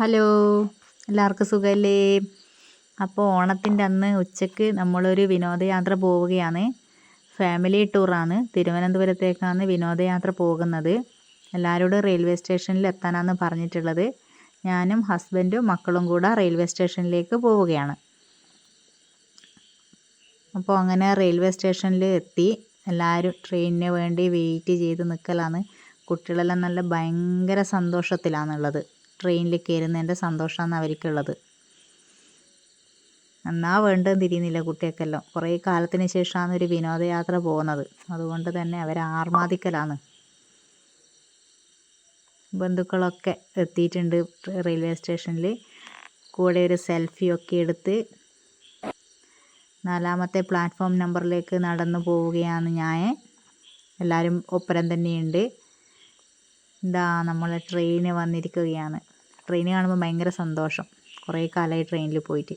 Hello എല്ലാവർക്കും സുഖമല്ലേ അപ്പോൾ ഓണത്തിന്റെ അന്ന് ഉച്ചയ്ക്ക് നമ്മളൊരു വിനോദയാത്ര പോവുകയാണ്. ഫാമിലി ടൂറാണ്. തിരുവനന്തപുരത്തേക്കാണ് വിനോദയാത്ര പോകുന്നത്. എല്ലാവരോടും റെയിൽവേ സ്റ്റേഷനിൽ എത്താനാണ് പറഞ്ഞിട്ടുള്ളത്. ഞാനും ഹസ്ബൻഡും മക്കളും കൂടെ റെയിൽവേ സ്റ്റേഷനിലേക്ക് പോവുകയാണ്. അപ്പോൾ അങ്ങനെ റെയിൽവേ സ്റ്റേഷനിൽ എത്തി. എല്ലാവരും ട്രെയിനിന് വേണ്ടി വെയിറ്റ് ചെയ്ത് നിൽക്കലാണ് കുട്ടികളെല്ലാം നല്ല ഭയങ്കര സന്തോഷത്തിലാണുള്ളത്. ട്രെയിനിൽ കയറുന്നതിന്റെ സന്തോഷമാണ് അവർക്കുള്ളത് എന്നാ വേണ്ടെന്ന് തിരിയുന്നില്ല കുട്ടികൾക്കെല്ലാം കുറേ കാലത്തിന് ശേഷമാണ് ഒരു വിനോദയാത്ര പോകുന്നത്. അതുകൊണ്ട് തന്നെ അവർ ആർമാദിക്കലാണ്. ബന്ധുക്കളൊക്കെ എത്തിയിട്ടുണ്ട് റെയിൽവേ സ്റ്റേഷനിൽ കൂടെ ഒരു സെൽഫിയൊക്കെ എടുത്ത് നാലാമത്തെ പ്ലാറ്റ്ഫോം നമ്പറിലേക്ക് നടന്നു പോവുകയാണ് ഞാൻ. എല്ലാവരും ഒപ്പരം തന്നെയുണ്ട്. ഇതാ നമ്മളെ ട്രെയിന് വന്നിരിക്കുകയാണ്. ട്രെയിൻ കാണുമ്പോൾ ഭയങ്കര സന്തോഷം. കുറേ കാലമായി ട്രെയിനിൽ പോയിട്ട്.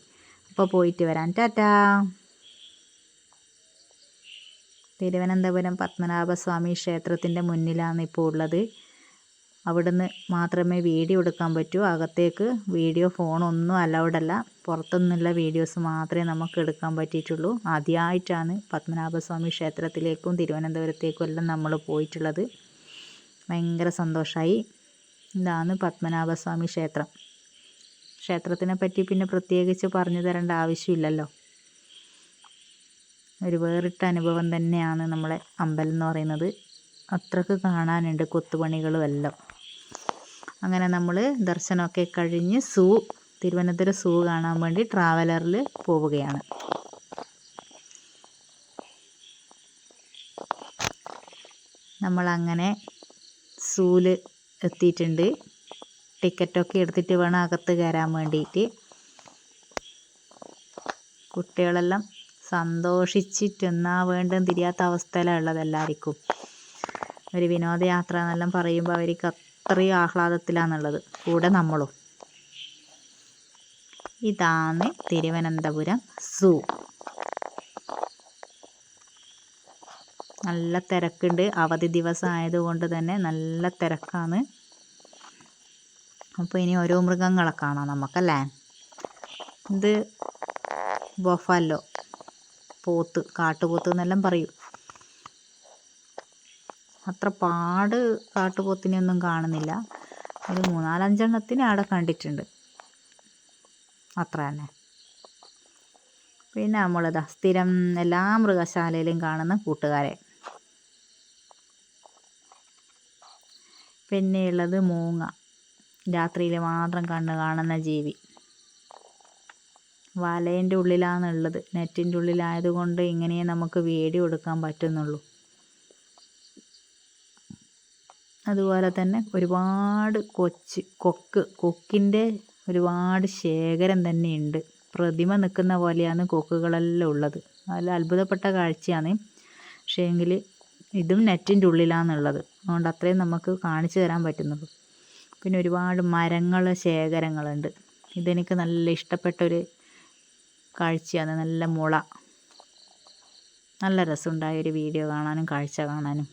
അപ്പോൾ പോയിട്ട് വരാൻ ടാറ്റാ. തിരുവനന്തപുരം പത്മനാഭസ്വാമി ക്ഷേത്രത്തിന്റെ മുന്നിലാണ് ഇപ്പോൾ ഉള്ളത്. അവിടുന്ന് മാത്രമേ വീഡിയോ എടുക്കാൻ പറ്റൂ. അകത്തേക്ക് വീഡിയോ ഫോണൊന്നും അലൗഡ് അല്ല. പുറത്തുനിന്നുള്ള വീഡിയോസ് മാത്രമേ നമുക്ക് എടുക്കാൻ പറ്റിയിട്ടുള്ളൂ. ആദ്യമായിട്ടാണ് പത്മനാഭസ്വാമി ക്ഷേത്രത്തിലേക്കും തിരുവനന്തപുരത്തേക്കും എല്ലാം നമ്മൾ പോയിട്ടുള്ളത്. ഭയങ്കര സന്തോഷമായി ഇതാണ് പത്മനാഭസ്വാമി ക്ഷേത്രം. ക്ഷേത്രത്തിനെ പറ്റി പിന്നെ പ്രത്യേകിച്ച് പറഞ്ഞു തരേണ്ട ആവശ്യമില്ലല്ലോ. ഒരു വേറിട്ട അനുഭവം തന്നെയാണ് നമ്മളെ അമ്പലം എന്ന് പറയുന്നത്. അത്രയ്ക്ക് കാണാനുണ്ട് കൊത്തുപണികളും എല്ലാം. അങ്ങനെ നമ്മൾ ദർശനമൊക്കെ കഴിഞ്ഞ് സൂ തിരുവനന്തപുരം സൂ കാണാൻ വേണ്ടി ട്രാവലറിൽ പോവുകയാണ്. നമ്മളങ്ങനെ സൂവിൽ എത്തിയിട്ടുണ്ട്. ടിക്കറ്റൊക്കെ എടുത്തിട്ട് വേണം അകത്ത് കയറാൻ വേണ്ടിയിട്ട്. കുട്ടികളെല്ലാം സന്തോഷിച്ചിട്ട് എന്നാ വേണ്ടും തിരിയാത്ത അവസ്ഥയിലാണ് ഉള്ളത് എല്ലാവർക്കും. ഒരു വിനോദയാത്ര എന്നെല്ലാം പറയുമ്പോൾ അവർക്ക് അത്രയും ആഹ്ലാദത്തിലാണുള്ളത്. കൂടെ നമ്മളും. ഇതാണ് തിരുവനന്തപുരം സൂ. നല്ല തിരക്കുണ്ട്. അവധി ദിവസം ആയതുകൊണ്ട് തന്നെ നല്ല തിരക്കാണ്. അപ്പോൾ ഇനി ഓരോ മൃഗങ്ങളെ കാണാം നമുക്കല്ലേ? ഇത് ബൊഫല്ലോ പോത്ത് കാട്ടുപോത്ത് എന്നെല്ലാം പറയും. അത്ര പാട് കാട്ടുപോത്തിനെയൊന്നും കാണുന്നില്ല. ഒരു മൂന്നാലഞ്ചെണ്ണത്തിനെ അവിടെ കണ്ടിട്ടുണ്ട്. അത്ര തന്നെ. പിന്നെ നമ്മളിതാ സ്ഥിരം എല്ലാ മൃഗശാലയിലും കാണുന്ന കൂട്ടുകാരെ. പിന്നെയുള്ളത് മൂങ്ങ. രാത്രിയിൽ മാത്രം കണ്ണ് കാണുന്ന ജീവി. വലേന്റെ ഉള്ളിലാണുള്ളത് നെറ്റിന്റെ ഉള്ളിലായതുകൊണ്ട് ഇങ്ങനെയേ നമുക്ക് വേടി കൊടുക്കാൻ പറ്റുന്നുള്ളൂ. അതുപോലെ തന്നെ ഒരുപാട് കൊച്ച് കൊക്ക് കൊക്കിന്റെ ഒരുപാട് ശേഖരം തന്നെയുണ്ട്. പ്രതിമ നിൽക്കുന്ന പോലെയാണ് കൊക്കുകളെല്ലാം ഉള്ളത്. നല്ല അത്ഭുതപ്പെട്ട കാഴ്ചയാണ്. പക്ഷേ എങ്കിൽ ഇതും നെറ്റിന്റെ ഉള്ളിലാന്നുള്ളത്. അതുകൊണ്ട് അത്രയും നമുക്ക് കാണിച്ചു തരാൻ പറ്റുന്നുള്ളൂ പിന്നെ ഒരുപാട് മരങ്ങൾ ശേഖരങ്ങളുണ്ട്. ഇതെനിക്ക് നല്ല ഇഷ്ടപ്പെട്ടൊരു കാഴ്ചയാണ്. നല്ല മുള. നല്ല രസമുണ്ടായ ഒരു വീഡിയോ കാണാനും കാഴ്ച കാണാനും.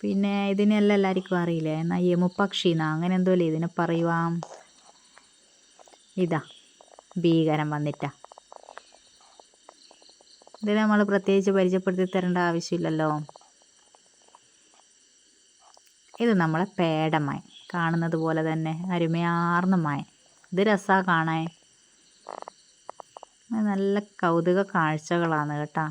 പിന്നെ ഇതിനെല്ലാം എല്ലാവർക്കും അറിയില്ലേ? എന്നാൽ യമുപക്ഷി എന്നാ അങ്ങനെ എന്തോ ഇതിനെ പറയുവാം? ഇതാ ഭീകരം വന്നിട്ടാ. ഇതിനെ നമ്മൾ പ്രത്യേകിച്ച് പരിചയപ്പെടുത്തി തരേണ്ട ആവശ്യമില്ലല്ലോ. ഇത് നമ്മളെ പേടമായി കാണുന്നത് പോലെ തന്നെ അരുമയാർന്ന മായ ഇത് രസാ കാണാൻ. നല്ല കൗതുക കാഴ്ചകളാണ് കേട്ടോ.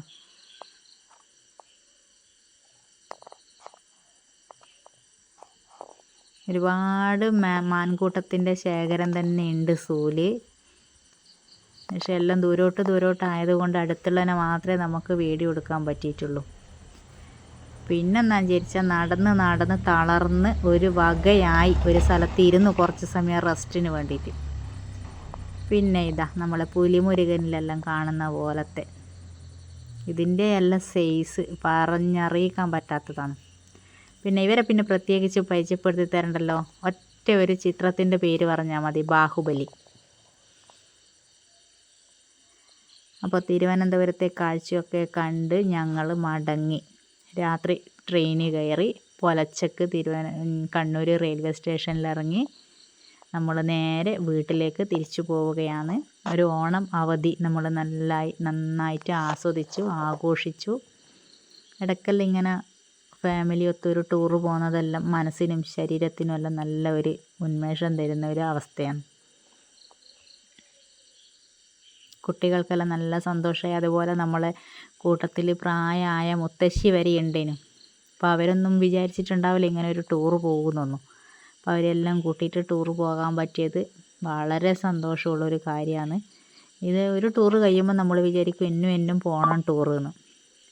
ഒരുപാട് മാൻകൂട്ടത്തിന്റെ ശേഖരം തന്നെ ഉണ്ട് സൂൽ. പക്ഷെ എല്ലാം ദൂരോട്ട് ദൂരോട്ട് ആയതുകൊണ്ട് അടുത്തുള്ളതിനെ മാത്രമേ നമുക്ക് വീഡിയോ എടുക്കാൻ പറ്റിയിട്ടുള്ളൂ. പിന്നെ എന്നാ വിചാരിച്ചാൽ നടന്ന് നടന്ന് തളർന്ന് ഒരു വകയായി ഒരു സ്ഥലത്ത് ഇരുന്ന് കുറച്ച് സമയം റെസ്റ്റിന് വേണ്ടിയിട്ട്. പിന്നെ ഇതാ നമ്മളെ പുലിമുരുകനിലെല്ലാം കാണുന്ന പോലത്തെ. ഇതിന്റെ എല്ലാം സൈസ് പറഞ്ഞറിയിക്കാൻ പറ്റാത്തതാണ്. പിന്നെ ഇവരെ പിന്നെ പ്രത്യേകിച്ച് പരിചയപ്പെടുത്തി തരണ്ടല്ലോ? ഒറ്റ ഒരു ചിത്രത്തിന്റെ പേര് പറഞ്ഞാൽ മതി ബാഹുബലി. അപ്പോൾ തിരുവനന്തപുരത്തെ കാഴ്ചയൊക്കെ കണ്ട് ഞങ്ങൾ മടങ്ങി. രാത്രി ട്രെയിന് കയറി പൊലച്ചക്ക് തിരുവന കണ്ണൂർ റെയിൽവേ സ്റ്റേഷനിൽ ഇറങ്ങി നമ്മൾ നേരെ വീട്ടിലേക്ക് തിരിച്ചു പോവുകയാണ്. ഒരു ഓണം അവധി നമ്മൾ നല്ലായി നന്നായിട്ട് ആസ്വദിച്ചു ആഘോഷിച്ചു. ഇടയ്ക്കെല്ലാം ഇങ്ങനെ ഫാമിലി ഒത്തൊരു ടൂറ് പോകുന്നതെല്ലാം മനസ്സിനും ശരീരത്തിനും എല്ലാം നല്ല ഒരു ഉന്മേഷം തരുന്ന ഒരു അവസ്ഥയാണ്. കുട്ടികൾക്കെല്ലാം നല്ല സന്തോഷമായി. അതുപോലെ നമ്മളെ കൂട്ടത്തിൽ പ്രായമായ മുത്തശ്ശി വരെ ഉണ്ടേനു. അപ്പോൾ അവരൊന്നും വിചാരിച്ചിട്ടുണ്ടാവില്ല ഇങ്ങനെ ഒരു ടൂറ് പോകുന്നൊന്നും. അപ്പോൾ അവരെല്ലാം കൂട്ടിയിട്ട് ടൂറ് പോകാൻ പറ്റിയത് വളരെ സന്തോഷമുള്ളൊരു കാര്യമാണ്. ഇത് ഒരു ടൂർ കഴിയുമ്പോൾ നമ്മൾ വിചാരിക്കും എന്നും എന്നും പോകണം ടൂറ് എന്ന്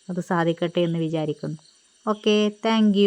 അത് സാധിക്കട്ടെ എന്ന് വിചാരിക്കുന്നു. Okay thank